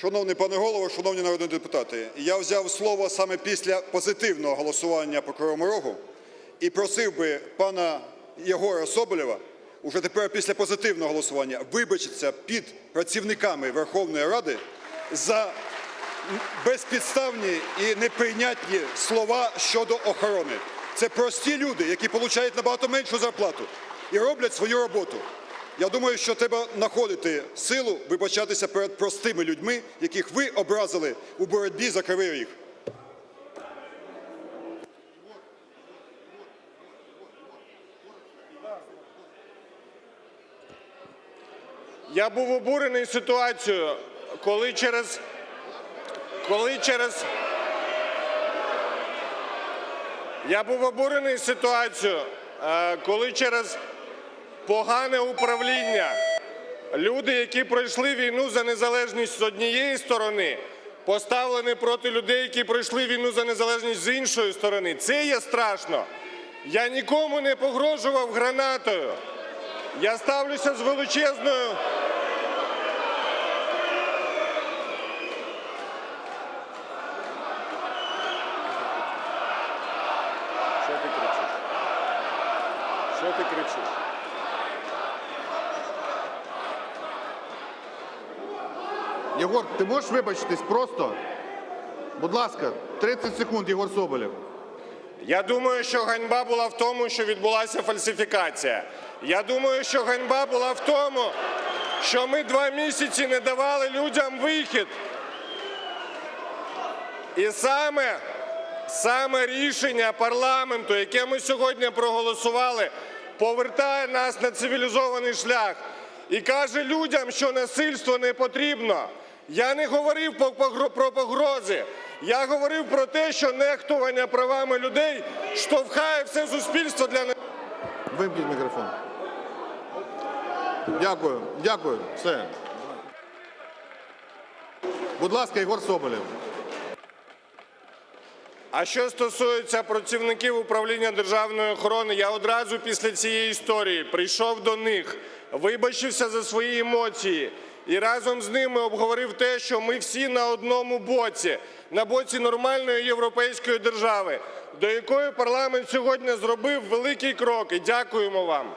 Шановний пане голово, шановні народні депутати, я взяв слово саме після позитивного голосування по Кривому Рогу і просив би пана Єгора Соболєва уже тепер після позитивного голосування вибачитися під працівниками Верховної Ради за безпідставні і неприйнятні слова щодо охорони. Це прості люди, які отримують набагато меншу зарплату і роблять свою роботу. Я думаю, що треба знаходити силу вибачатися перед простими людьми, яких ви образили у боротьбі за кривий ріг. Я був обурений ситуацією, коли через, коли через, я був обурений ситуацією, е, коли через погане управління люди, які пройшли війну за незалежність з однієї сторони, поставлені проти людей, які пройшли війну за незалежність з іншої сторони. Це є страшно. Я нікому не погрожував гранатою. Я ставлюся з величезною. Що ти кричиш? Що ти кричиш? Єгор, ти можеш вибачитись просто? Будь ласка, 30 секунд, Єгор Соболєв. Я думаю, що ганьба була в тому, що відбулася фальсифікація. Я думаю, що ганьба була в тому, що ми два місяці не давали людям вихід. І саме, саме рішення парламенту, яке ми сьогодні проголосували, повертає нас на цивілізований шлях і каже людям, що насильство не потрібно. Я не говорив про погрози. Я говорив про те, що нехтування правами людей штовхає все суспільство для не- Вимкніть мікрофон. Дякую, дякую. Все. Будь ласка, Єгор Соболєв. А що стосується працівників управління державної охорони, я одразу після цієї історії прийшов до них, вибачився за свої емоції і разом з ними обговорив те, що ми всі на одному боці, на боці нормальної європейської держави, до якої парламент сьогодні зробив великий крок. І дякуємо вам.